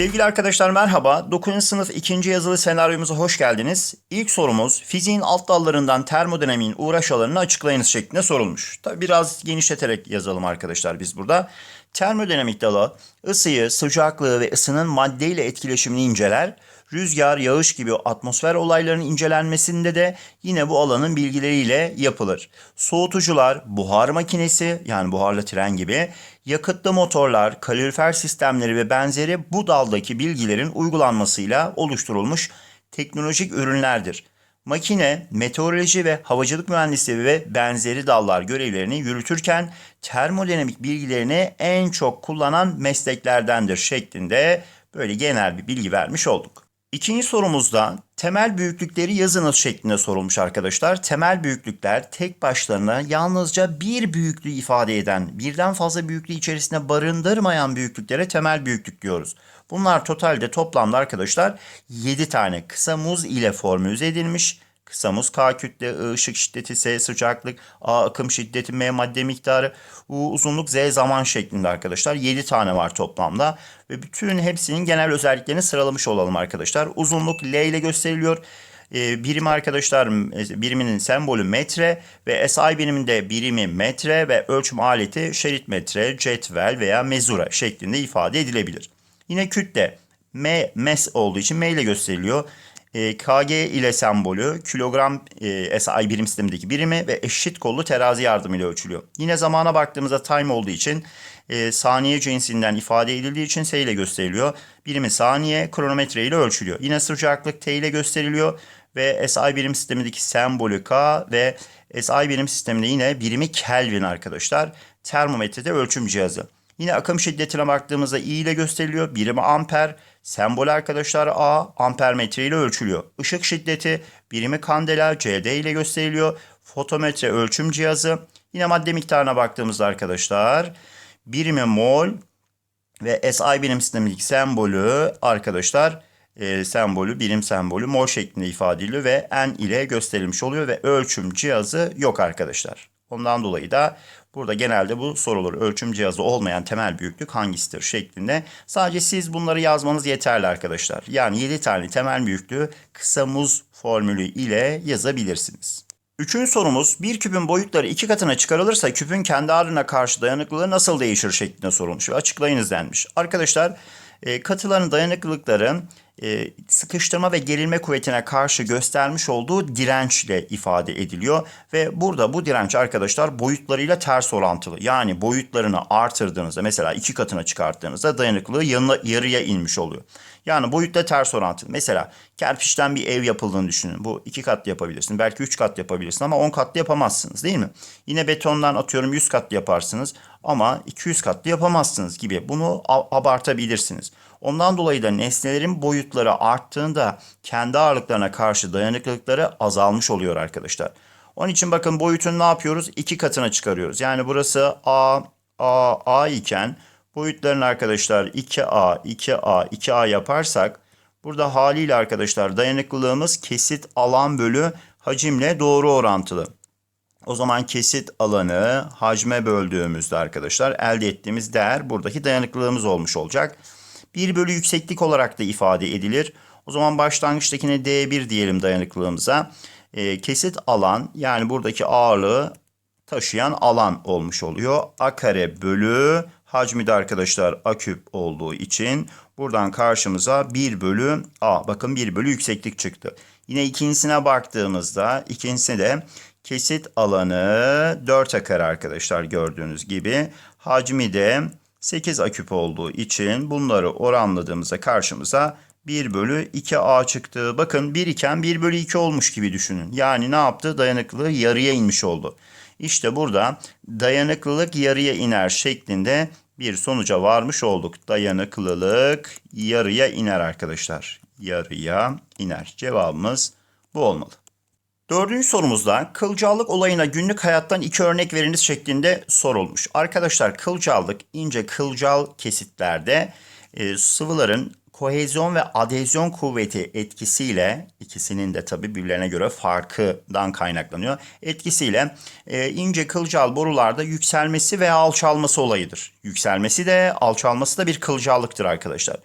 Sevgili arkadaşlar merhaba. 9. sınıf 2. yazılı senaryomuza hoş geldiniz. İlk sorumuz fiziğin alt dallarından termodinamiğin uğraş alanını açıklayınız şeklinde sorulmuş. Tabi biraz genişleterek yazalım arkadaşlar biz burada. Termodinamik dalı ısıyı, sıcaklığı ve ısının maddeyle etkileşimini inceler. Rüzgar, yağış gibi atmosfer olaylarının incelenmesinde de yine bu alanın bilgileriyle yapılır. Soğutucular, buhar makinesi yani buharlı tren gibi, yakıtlı motorlar, kalorifer sistemleri ve benzeri bu daldaki bilgilerin uygulanmasıyla oluşturulmuş teknolojik ürünlerdir. Makine, meteoroloji ve havacılık mühendisliği ve benzeri dallar görevlerini yürütürken termodinamik bilgilerini en çok kullanan mesleklerdendir şeklinde böyle genel bir bilgi vermiş olduk. İkinci sorumuzda temel büyüklükleri yazınız şeklinde sorulmuş arkadaşlar. Temel büyüklükler tek başlarına yalnızca bir büyüklüğü ifade eden, birden fazla büyüklüğü içerisinde barındırmayan büyüklüklere temel büyüklük diyoruz. Bunlar totalde toplamda arkadaşlar 7 tane kısa muz ile formülize edilmiş. Kısa muz K kütle, I ışık şiddeti, S sıcaklık, A akım şiddeti, M madde miktarı, U uzunluk, Z zaman şeklinde arkadaşlar. 7 tane var toplamda. Ve bütün hepsinin genel özelliklerini sıralamış olalım arkadaşlar. Uzunluk L ile gösteriliyor. Ee, birim arkadaşlar e, biriminin sembolü metre ve SI biriminde birimi metre ve ölçüm aleti şerit metre, cetvel veya mezura şeklinde ifade edilebilir. Yine kütle M, mes olduğu için M ile gösteriliyor. E, KG ile sembolü kilogram e, SI birim sistemindeki birimi ve eşit kollu terazi yardımıyla ölçülüyor. Yine zamana baktığımızda time olduğu için e, saniye cinsinden ifade edildiği için S ile gösteriliyor. Birimi saniye kronometre ile ölçülüyor. Yine sıcaklık T ile gösteriliyor ve SI birim sistemindeki sembolü K ve SI birim sisteminde yine birimi Kelvin arkadaşlar. Termometrede ölçüm cihazı. Yine akım şiddetine baktığımızda I ile gösteriliyor. Birimi amper. Sembol arkadaşlar A ampermetre ile ölçülüyor. Işık şiddeti birimi kandela CD ile gösteriliyor. Fotometre ölçüm cihazı. Yine madde miktarına baktığımızda arkadaşlar birimi mol ve SI birim sistemindeki sembolü arkadaşlar e, sembolü birim sembolü mol şeklinde ifade ediliyor ve N ile gösterilmiş oluyor ve ölçüm cihazı yok arkadaşlar. Ondan dolayı da burada genelde bu sorulur. Ölçüm cihazı olmayan temel büyüklük hangisidir şeklinde. Sadece siz bunları yazmanız yeterli arkadaşlar. Yani 7 tane temel büyüklüğü kısa muz formülü ile yazabilirsiniz. Üçüncü sorumuz bir küpün boyutları iki katına çıkarılırsa küpün kendi ağırlığına karşı dayanıklılığı nasıl değişir şeklinde sorulmuş ve açıklayınız denmiş. Arkadaşlar e, katıların dayanıklılıkları e, sıkıştırma ve gerilme kuvvetine karşı göstermiş olduğu dirençle ifade ediliyor. Ve burada bu direnç arkadaşlar boyutlarıyla ters orantılı. Yani boyutlarını artırdığınızda mesela iki katına çıkarttığınızda dayanıklılığı yanına, yarıya inmiş oluyor. Yani boyutla ters orantılı. Mesela kerpiçten bir ev yapıldığını düşünün. Bu iki katlı yapabilirsin. Belki üç katlı yapabilirsin ama on katlı yapamazsınız değil mi? Yine betondan atıyorum yüz katlı yaparsınız ama 200 katlı yapamazsınız gibi. Bunu abartabilirsiniz. Ondan dolayı da nesnelerin boyutları arttığında kendi ağırlıklarına karşı dayanıklılıkları azalmış oluyor arkadaşlar. Onun için bakın boyutunu ne yapıyoruz? İki katına çıkarıyoruz. Yani burası A, A, A iken boyutlarını arkadaşlar 2A, 2A, 2A yaparsak burada haliyle arkadaşlar dayanıklılığımız kesit alan bölü hacimle doğru orantılı. O zaman kesit alanı hacme böldüğümüzde arkadaşlar elde ettiğimiz değer buradaki dayanıklılığımız olmuş olacak. 1 bölü yükseklik olarak da ifade edilir. O zaman başlangıçtakine D1 diyelim dayanıklılığımıza. E, kesit alan yani buradaki ağırlığı taşıyan alan olmuş oluyor. A kare bölü hacmi de arkadaşlar A küp olduğu için buradan karşımıza 1 bölü A. Bakın 1 bölü yükseklik çıktı. Yine ikincisine baktığımızda ikincisi de kesit alanı 4 a kare arkadaşlar gördüğünüz gibi. Hacmi de 8 a olduğu için bunları oranladığımızda karşımıza 1 bölü 2a çıktı. Bakın 1 iken 1 bölü 2 olmuş gibi düşünün. Yani ne yaptı? Dayanıklılığı yarıya inmiş oldu. İşte burada dayanıklılık yarıya iner şeklinde bir sonuca varmış olduk. Dayanıklılık yarıya iner arkadaşlar. Yarıya iner. Cevabımız bu olmalı. Dördüncü sorumuzda kılcallık olayına günlük hayattan iki örnek veriniz şeklinde sorulmuş. Arkadaşlar kılcallık ince kılcal kesitlerde e, sıvıların kohezyon ve adezyon kuvveti etkisiyle ikisinin de tabi birbirlerine göre farkından kaynaklanıyor. Etkisiyle e, ince kılcal borularda yükselmesi veya alçalması olayıdır. Yükselmesi de alçalması da bir kılcallıktır arkadaşlar.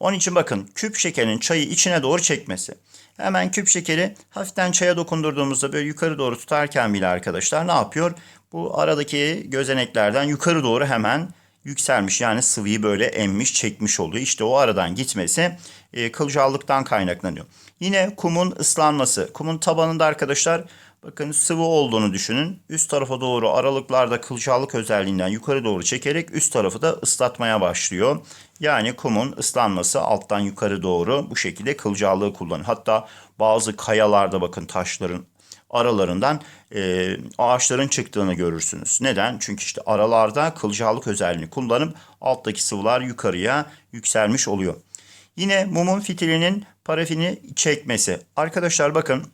Onun için bakın küp şekerin çayı içine doğru çekmesi. Hemen küp şekeri hafiften çaya dokundurduğumuzda böyle yukarı doğru tutarken bile arkadaşlar ne yapıyor? Bu aradaki gözeneklerden yukarı doğru hemen yükselmiş. Yani sıvıyı böyle emmiş, çekmiş oluyor. İşte o aradan gitmesi e, kılcallıktan kaynaklanıyor. Yine kumun ıslanması. Kumun tabanında arkadaşlar bakın sıvı olduğunu düşünün. Üst tarafa doğru aralıklarda kılcallık özelliğinden yukarı doğru çekerek üst tarafı da ıslatmaya başlıyor. Yani kumun ıslanması alttan yukarı doğru bu şekilde kılcallığı kullanıyor. Hatta bazı kayalarda bakın taşların aralarından e, ağaçların çıktığını görürsünüz. Neden? Çünkü işte aralarda kılcallık özelliğini kullanıp alttaki sıvılar yukarıya yükselmiş oluyor. Yine mumun fitilinin parafini çekmesi. Arkadaşlar bakın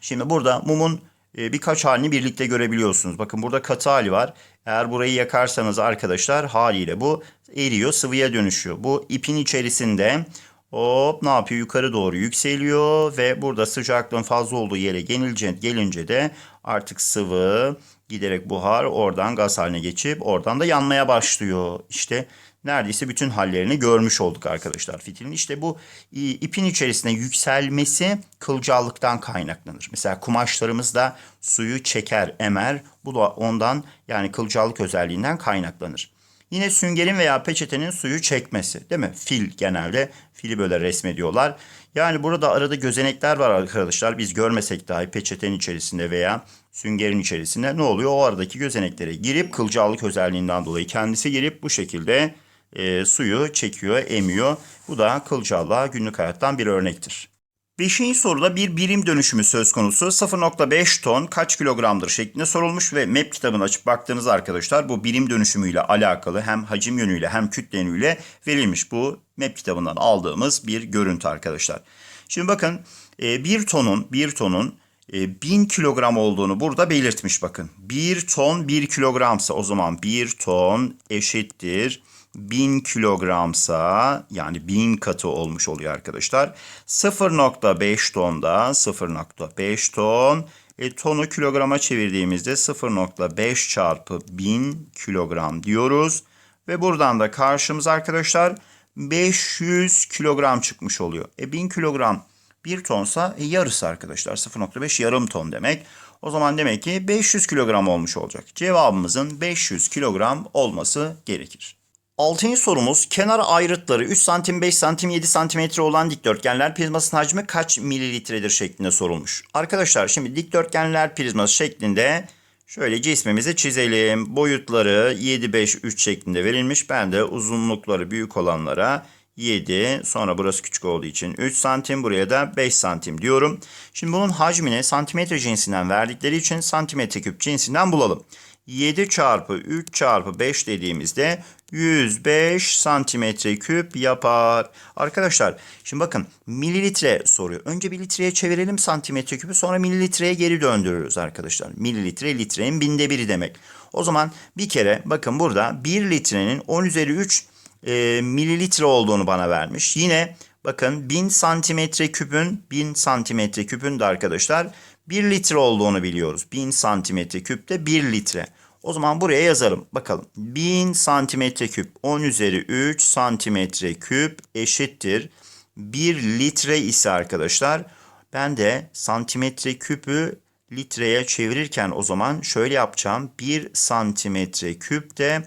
şimdi burada mumun e, birkaç halini birlikte görebiliyorsunuz. Bakın burada katı hali var. Eğer burayı yakarsanız arkadaşlar haliyle bu eriyor, sıvıya dönüşüyor. Bu ipin içerisinde hop ne yapıyor? Yukarı doğru yükseliyor ve burada sıcaklığın fazla olduğu yere gelince, gelince de artık sıvı giderek buhar oradan gaz haline geçip oradan da yanmaya başlıyor. İşte neredeyse bütün hallerini görmüş olduk arkadaşlar fitilin. İşte bu ipin içerisinde yükselmesi kılcallıktan kaynaklanır. Mesela kumaşlarımız da suyu çeker, emer. Bu da ondan yani kılcallık özelliğinden kaynaklanır. Yine süngerin veya peçetenin suyu çekmesi değil mi? Fil genelde fili böyle resmediyorlar. Yani burada arada gözenekler var arkadaşlar. Biz görmesek dahi peçetenin içerisinde veya süngerin içerisinde ne oluyor? O aradaki gözeneklere girip kılcallık özelliğinden dolayı kendisi girip bu şekilde e, suyu çekiyor, emiyor. Bu da kılcallığa günlük hayattan bir örnektir. Beşinci soruda bir birim dönüşümü söz konusu. 0.5 ton kaç kilogramdır şeklinde sorulmuş ve MEP kitabını açıp baktığınız arkadaşlar bu birim dönüşümüyle alakalı hem hacim yönüyle hem kütle yönüyle verilmiş. Bu MEP kitabından aldığımız bir görüntü arkadaşlar. Şimdi bakın e, bir tonun bir tonun 1000 kilogram olduğunu burada belirtmiş bakın. 1 ton 1 kilogramsa o zaman 1 ton eşittir 1000 kilogramsa yani 1000 katı olmuş oluyor arkadaşlar. 0.5 tonda 0.5 ton e, tonu kilograma çevirdiğimizde 0.5 çarpı 1000 kilogram diyoruz. Ve buradan da karşımız arkadaşlar 500 kilogram çıkmış oluyor. E 1000 kilogram 1 tonsa e, yarısı arkadaşlar 0.5 yarım ton demek. O zaman demek ki 500 kilogram olmuş olacak. Cevabımızın 500 kilogram olması gerekir. Altıncı sorumuz kenar ayrıtları 3 santim 5 santim 7 santimetre olan dikdörtgenler prizmasının hacmi kaç mililitredir şeklinde sorulmuş. Arkadaşlar şimdi dikdörtgenler prizması şeklinde şöyle cismimizi çizelim. Boyutları 7 5 3 şeklinde verilmiş. Ben de uzunlukları büyük olanlara 7 sonra burası küçük olduğu için 3 santim buraya da 5 santim diyorum. Şimdi bunun hacmini santimetre cinsinden verdikleri için santimetre küp cinsinden bulalım. 7 çarpı 3 çarpı 5 dediğimizde 105 santimetre küp yapar. Arkadaşlar şimdi bakın mililitre soruyor. Önce bir litreye çevirelim santimetre küpü sonra mililitreye geri döndürürüz arkadaşlar. Mililitre litrenin binde biri demek. O zaman bir kere bakın burada 1 litrenin 10 üzeri 3 e, mililitre olduğunu bana vermiş. Yine bakın 1000 santimetre küpün 1000 santimetre küpün de arkadaşlar 1 litre olduğunu biliyoruz. 1000 santimetre küpte 1 litre. O zaman buraya yazalım. Bakalım. 1000 santimetre küp 10 üzeri 3 santimetre küp eşittir. 1 litre ise arkadaşlar ben de santimetre küpü litreye çevirirken o zaman şöyle yapacağım. 1 santimetre küp de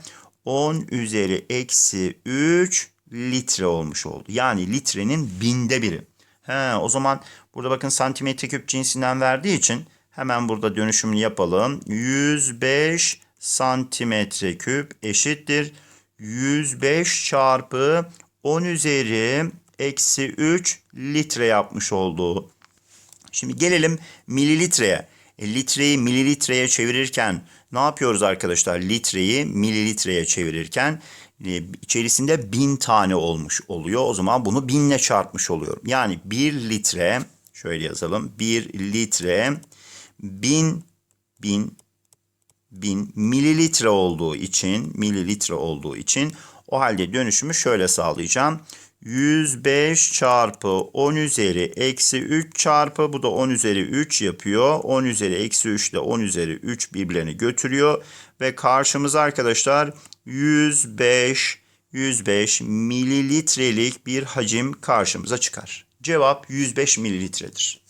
10 üzeri eksi 3 litre olmuş oldu. Yani litrenin binde biri. He, o zaman burada bakın santimetre küp cinsinden verdiği için hemen burada dönüşümünü yapalım. 105 santimetre küp eşittir. 105 çarpı 10 üzeri eksi 3 litre yapmış olduğu. Şimdi gelelim mililitreye. E, litreyi mililitreye çevirirken ne yapıyoruz arkadaşlar? Litreyi mililitreye çevirirken e, içerisinde bin tane olmuş oluyor. O zaman bunu binle çarpmış oluyorum. Yani bir litre şöyle yazalım. Bir litre bin bin bin mililitre olduğu için mililitre olduğu için o halde dönüşümü şöyle sağlayacağım. 105 çarpı 10 üzeri eksi 3 çarpı bu da 10 üzeri 3 yapıyor. 10 üzeri eksi 3 ile 10 üzeri 3 birbirlerini götürüyor. Ve karşımıza arkadaşlar 105 105 mililitrelik bir hacim karşımıza çıkar. Cevap 105 mililitredir.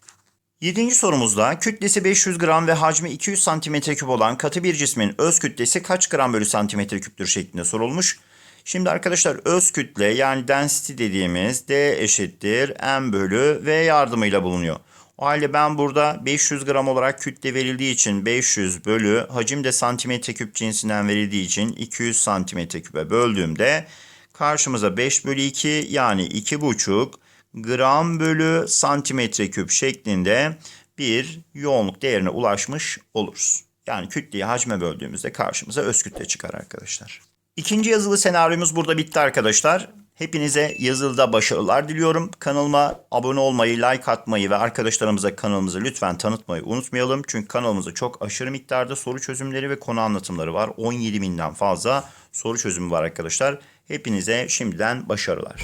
Yedinci sorumuzda kütlesi 500 gram ve hacmi 200 santimetre küp olan katı bir cismin öz kütlesi kaç gram bölü santimetre küptür şeklinde sorulmuş. Şimdi arkadaşlar öz kütle yani density dediğimiz D eşittir M bölü V yardımıyla bulunuyor. O halde ben burada 500 gram olarak kütle verildiği için 500 bölü hacim de santimetre küp cinsinden verildiği için 200 santimetre küpe böldüğümde karşımıza 5 bölü 2 yani 2,5 gram bölü santimetre küp şeklinde bir yoğunluk değerine ulaşmış oluruz. Yani kütleyi hacme böldüğümüzde karşımıza öz kütle çıkar arkadaşlar. İkinci yazılı senaryomuz burada bitti arkadaşlar. Hepinize yazılıda başarılar diliyorum. Kanalıma abone olmayı, like atmayı ve arkadaşlarımıza kanalımızı lütfen tanıtmayı unutmayalım. Çünkü kanalımızda çok aşırı miktarda soru çözümleri ve konu anlatımları var. 17 binden fazla soru çözümü var arkadaşlar. Hepinize şimdiden başarılar.